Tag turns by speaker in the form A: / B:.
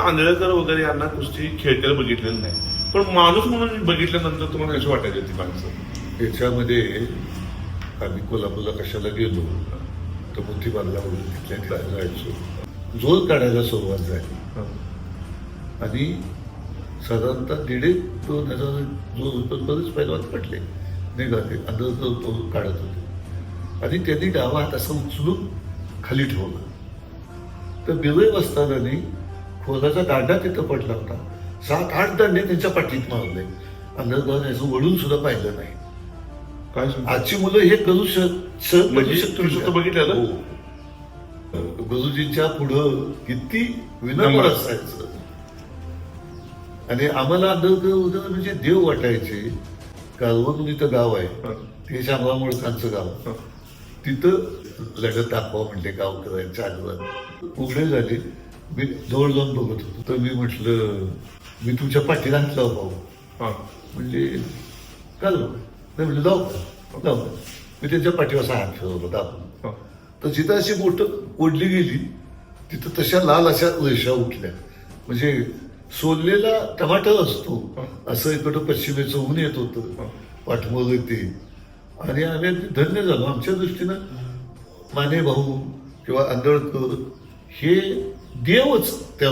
A: आंधळेकर वगैरे यांना कुस्ती खेळताना बघितलेलं नाही. पण माणूस म्हणून बघितल्यानंतर तुम्हाला कशी वाटायची ती माणसं.
B: याच्यामध्ये आम्ही कोल्हापूरला कशाला गेलो तर मोठी बागला वगैरे तिथल्या जायचो. जोर काढायला सुरुवात झाली. आणि साधारणतः दीड दोन हजार जो बरेच पैलवान पडले. निघाले. अंदर तो काढत होते. आणि त्यांनी डावा हात असं उचलून खाली ठेवला. तर बिरय बसताना खोलाचा दांडा तिथं पडला होता सात आठ दांडे त्यांच्या पाठीत मारले याचं वळून सुद्धा पाहिलं नाही
A: काय?
B: आजची मुलं हे करू शक
A: म्हणजे? बघितलेलं?
B: हो. गुरुजींच्या पुढं किती विनम्र
A: नम्र.
B: असायचं आणि आम्हाला अंधळकर उद्या म्हणजे देव वाटायचे कालवण इथं गाव आहे. ते शामराव मुळकांचं गाव. तिथं लढत दाखवा म्हणले गावकऱ्यांच्या आगवण उघडे झाले मी जवळ जाऊन बघत होतो. तर मी म्हटलं मी तुमच्या पाठीला हातलं भाऊ.
A: हा.
B: म्हणजे झालं नाही म्हणजे जाऊ का? जाऊ का? मी त्यांच्या पाठीवर असा हात दाबून
A: हा.
B: तर जिथं अशी बोट ओढली गेली तिथं तशा लाल अशा रेषा उठल्या. म्हणजे सोललेला टमाटर असतो असं इकडं पश्चिमेचं ऊन येत होतं पाठमोर ते आणि आम्ही धन्य झालो. आमच्या दृष्टीनं माने भाऊ किंवा आंदळकर हे देवच त्या